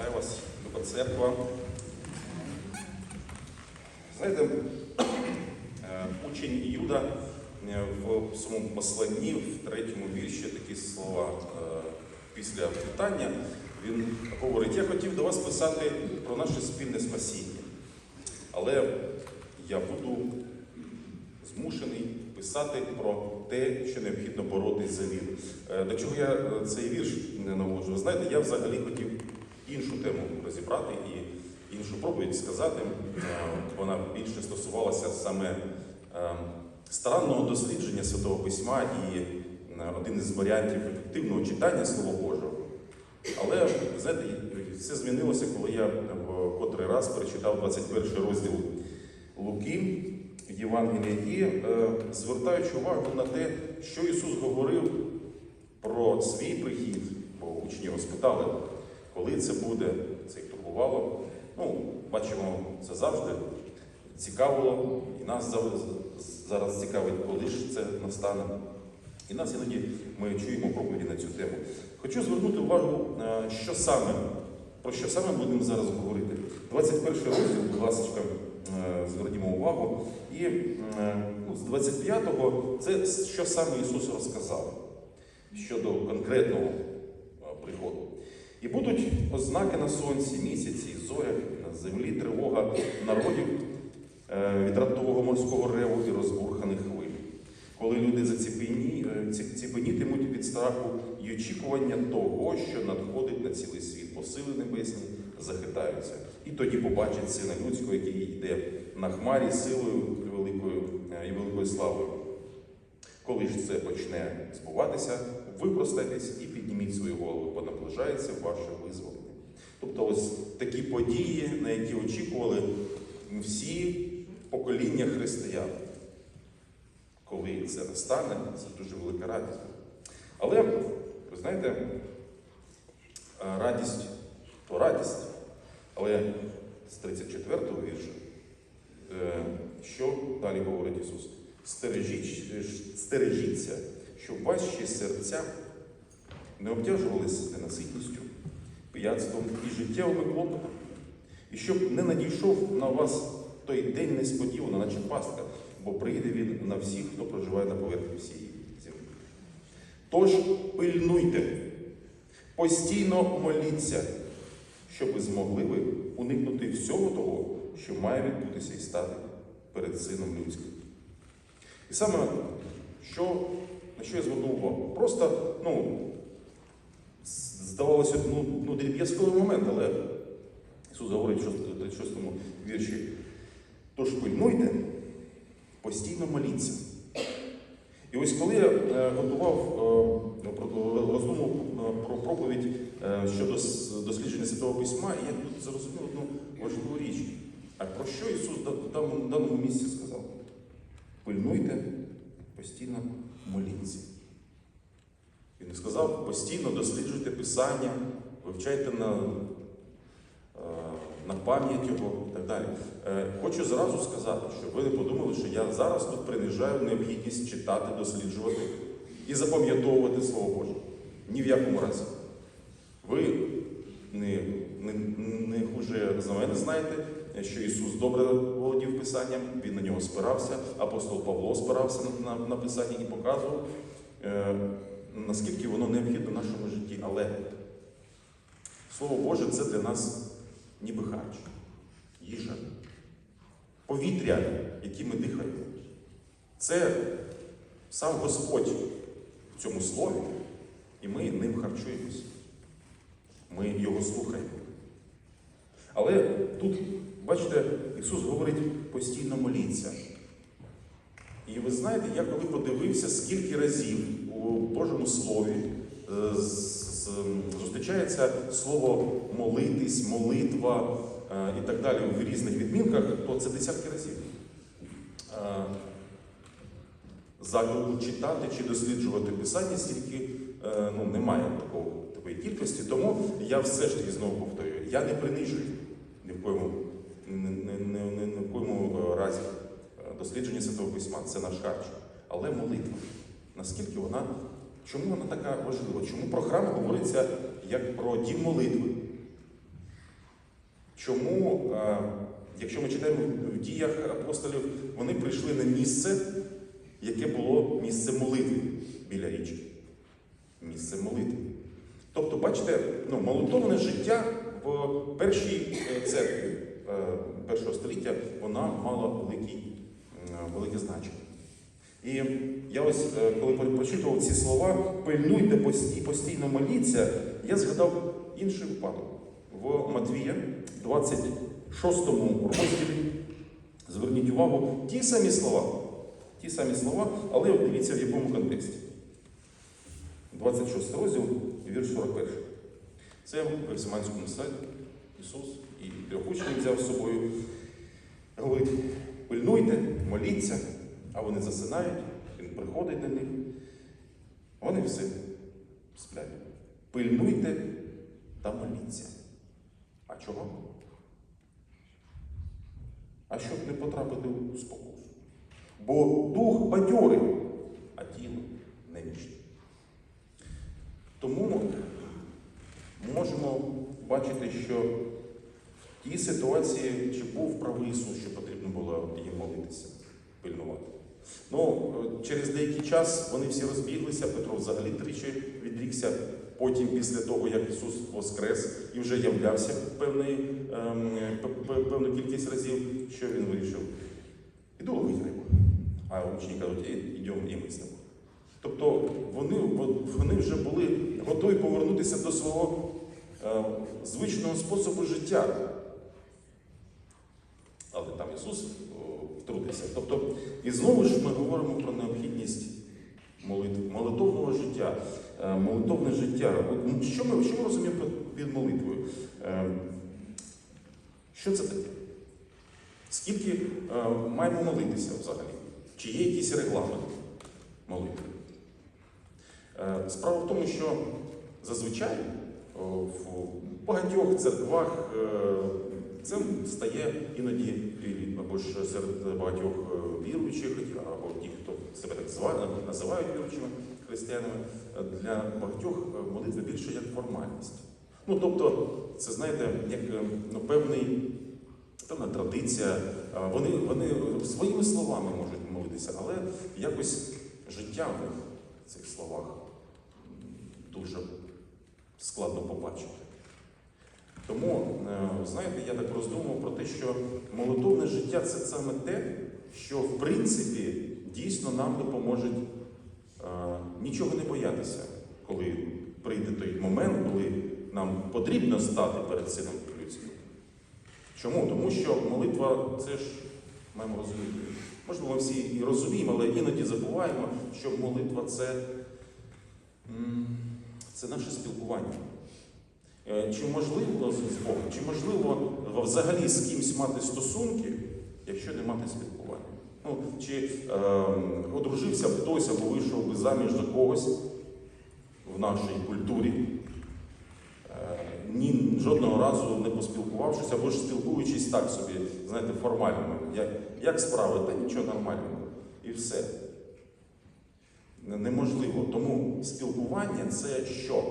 Вітаю вас, Люба Церква. Знаєте, е, учень Юда е, в своєму посланні, в третьому вірші такі слова е, після питання, він говорить, я хотів до вас писати про наше спільне спасіння, але я буду змушений писати про те, що необхідно боротись за. Е, До чого я цей вірш не наводжу? Знаєте, я взагалі хотів іншу тему розібрати і іншу проповідь сказати. Е, Вона більше стосувалася саме е, старанного дослідження Святого Письма і е, один із варіантів ефективного читання Слова Божого. Але знаєте, все змінилося, коли я в котрий раз перечитав 21 розділ Луки Євангелія і звертаючи увагу на те, що Ісус говорив про свій прихід, бо учні його спитали, коли це буде, це їх турбувало. Ну, бачимо, це завжди цікавило, і нас зараз цікавить, коли ж це настане. І нас іноді ми чуємо проповіді на цю тему. Хочу звернути увагу, е, що саме, про що саме будемо зараз говорити. 21 розділ, будь ласка, е, звернімо увагу. І е, ну, з 25-го це що саме Ісус розказав щодо конкретного приходу. І будуть ознаки на сонці, місяці, зорях, на землі тривога народів е, від раптового морського реву і розбурханих хвиль. Коли люди заціпені, е, від страху і очікування того, що надходить на цілий світ, бо сили небесні захитаються. І тоді побачать сина людського, який йде на хмарі силою великою е, і великою славою. Коли ж це почне збуватися, ви і підніміть свої голови, бо наближається ваше визволення. Тобто, ось такі події, на які очікували всі покоління християн. Коли це настане, це дуже велика радість. Але, ви знаєте, радість то радість. Але з 34-го вірша, е, що далі говорить Ісус? Стережіть, стережіться, щоб ваші серця не обтяжувалися ненаситністю, пияцтвом і життєвими клопотами, і щоб не надійшов на вас той день несподівано, наче пастка, бо прийде він на всіх, хто проживає на поверхні всієї землі. Тож пильнуйте, постійно моліться, щоб ви змогли ви уникнути всього того, що має відбутися і стати перед Сином Людським. І саме що, на що я звернув увагу? Просто, ну, здавалося, ну, ну дріб'язковий момент, але Ісус говорить що в 36 вірші. Тож пильнуйте, постійно моліться. І ось коли я е, готував е, роздумував е, про проповідь щодо дослідження Святого Письма, я тут зрозумів одну важливу річ. А про що Ісус в даному місці сказав? Пильнуйте, постійно моліться. Він сказав, постійно досліджуйте Писання, вивчайте на, е, на пам'ять його і так далі. Е, Хочу зразу сказати, щоб ви не подумали, що я зараз тут принижаю необхідність читати, досліджувати і запам'ятовувати Слово Боже. Ні в якому разі. Ви не, не, не хуже за мене знаєте, що Ісус добре володів Писанням, Він на нього спирався, апостол Павло спирався на, на, на Писання і показував, е, наскільки воно необхідно в нашому житті. Але Слово Боже це для нас ніби харч, їжа, повітря, яким ми дихаємо. Це сам Господь в цьому слові, і ми ним харчуємося. Ми його слухаємо. Але тут, бачите, Ісус говорить постійно моліться. І ви знаєте, я коли подивився, скільки разів у Божому Слові е, зустрічається слово молитись, молитва е, і так далі в різних відмінках, то це десятки разів. Е, Заклику читати чи досліджувати писання стільки ну, немає такої кількості, тому я все ж таки знову повторюю, я не принижую ні в коєму, ні в коєму е, разі е, дослідження Святого Письма, це наш харч. Але молитва, наскільки вона, чому вона така важлива? Чому про храм говориться як про дім молитви? Чому, е, якщо ми читаємо в діях апостолів, вони прийшли на місце, яке було місце молитви біля річки. Місце молитви. Тобто, бачите, ну, молитовне життя в першій церкві першого століття вона мала великий, велике значення. І я ось, е, коли прочитував ці слова, пильнуйте і постійно моліться, я згадав інший випадок. В Матвія, 26 розділі, зверніть увагу, ті самі слова. Ті самі слова, але дивіться в якому контексті. 26 розділ, вірш 41. Це в Гефсиманському саді Ісус і трьох учнів взяв з собою. Говорить, пильнуйте, моліться, а вони засинають, він приходить до них. Вони все сплять. Пильнуйте та моліться. А чого? А щоб не потрапити у спокусу. Бо дух бадьорий, а тіло немічне. Тому можемо бачити, що тій ситуації чи був правий Ісус, що потрібно було їм молитися, пильнувати. Ну, е, через деякий час вони всі розбіглися, Петро взагалі тричі відрікся. Потім, після того, як Ісус воскрес і вже являвся певний, ем, певну кількість разів, що він вирішив? Іду ловити рибу. А учні кажуть, «Е, йдемо і ми з тобою. Тобто вони, вони вже були готові повернутися до свого е, звичного способу життя. Але там Ісус втрутився. Тобто, і знову ж ми говоримо про необхідність молитв, молитовного життя. Е, Молитовне життя. Ну, Що ми, що ми розуміємо під- молитвою? Е, Що це таке? Скільки е, маємо молитися взагалі? Чи є якийсь регламент молитви? Справа в тому, що зазвичай в багатьох церквах це стає іноді або ж серед багатьох е, віруючих, або ті, хто себе так звали, називають віруючими християнами, для багатьох е, молитва більше як формальність. Ну, тобто, це знаєте, як е, ну, певний, певна традиція. Вони, вони своїми словами можуть молитися, але якось життя в цих словах дуже складно побачити. Тому, е, знаєте, я так роздумував про те, що молитовне життя це саме те, що в принципі дійсно нам допоможе нічого не боятися, коли прийде той момент, коли нам потрібно стати перед сином людським. Чому? Тому що молитва це ж маємо розуміти. Можливо, ми всі і розуміємо, але іноді забуваємо, що молитва це, це наше спілкування. Е, Чи можливо з Богом, чи можливо взагалі з кимось мати стосунки, якщо не мати спілкування? Ну, чи е, одружився б хтось або вийшов би заміж за когось в нашій культурі, е, ні жодного разу не поспілкувавшись, або ж спілкуючись так собі, знаєте, формально. Як, як справи? Та нічого нормального. І все. Неможливо. Тому спілкування це що?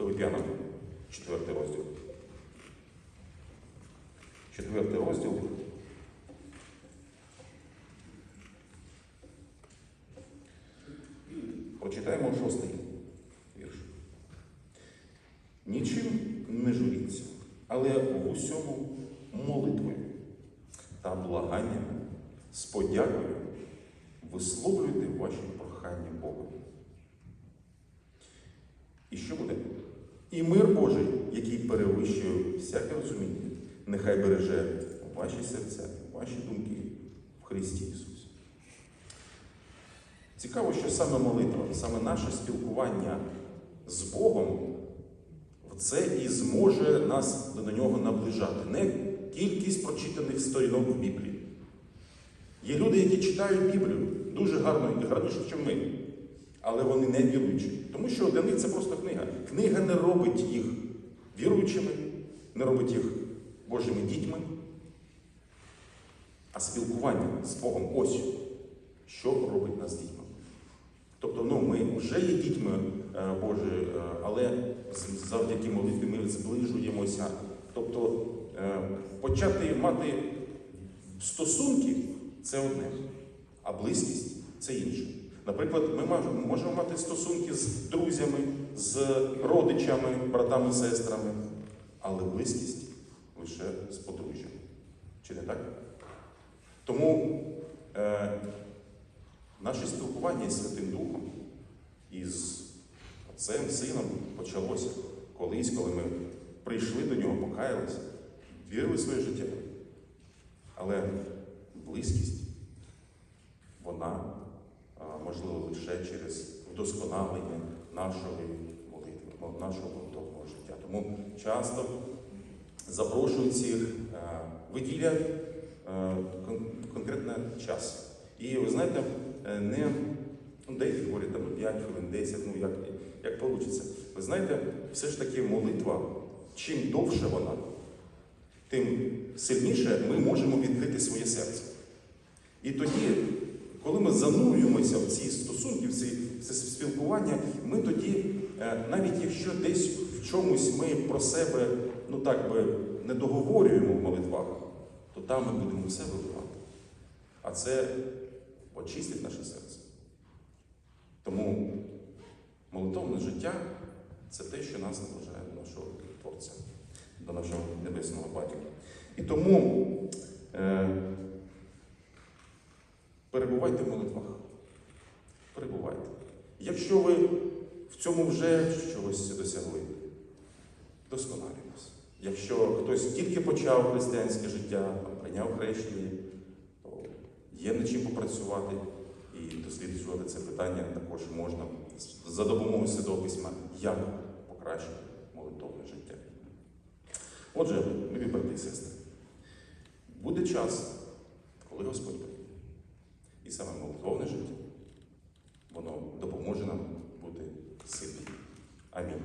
Филип'янам, четвертий розділ. Четвертий розділ. Прочитаємо шостий вірш. Нічим не журіться, але в усьому молитвою та благанням з подякою висловлюйте ваші прохання Богу. І що буде? І мир Божий, який перевищує всяке розуміння, нехай береже ваші серця, ваші думки в Христі Ісусі. Цікаво, що саме молитва, саме наше спілкування з Богом, це і зможе нас до нього наближати. Не кількість прочитаних сторінок в Біблії. Є люди, які читають Біблію дуже гарно і гарніше, ніж ми. Але вони не віруючі. Тому що для них це просто книга. Книга не робить їх віруючими, не робить їх Божими дітьми. А спілкування з Богом ось що робить нас дітьми. Тобто, ну, ми вже є дітьми е, Божі, е, але завдяки молитві ми зближуємося Тобто е, почати мати стосунки це одне, а близькість це інше. Наприклад, ми можемо мати стосунки з друзями, з родичами, братами, сестрами, але близькість лише з подружжям. Чи не так? Тому е, наше спілкування із Святим Духом, із Отцем, Сином почалося колись, коли ми прийшли до нього, покаялися, вірили в своє життя. Але близькість, а, можлива лише через вдосконалення нашої молитви, нашого молитовного життя. Тому часто запрошують всіх, е, виділять е, конкретний час. І ви знаєте, е, не ну, деякі говорять там 5 хвилин, 10, ну як, як вийде. Ви знаєте, все ж таки молитва, чим довше вона, тим сильніше ми можемо відкрити своє серце. І тоді, коли ми занурюємося в ці стосунки, в ці, спілкування, ми тоді, е, навіть якщо десь в чомусь ми про себе, ну так би, не договорюємо в молитвах, то там ми будемо все вибивати. А це очистить наше серце. Тому молитовне життя це те, що нас наближає до нашого Творця, до нашого небесного батька. І тому е, перебувайте в молитвах. Перебувайте. Якщо ви в цьому вже чогось досягли, досконалюйтесь. Якщо хтось тільки почав християнське життя, прийняв хрещення, то є над чим попрацювати і досліджувати це питання також можна за допомогою Святого Письма, як покращити молитовне життя. Отже, любі брати і сестри, буде час, коли Господь. І саме молитовне життя, воно допоможе нам бути сильним. Амінь.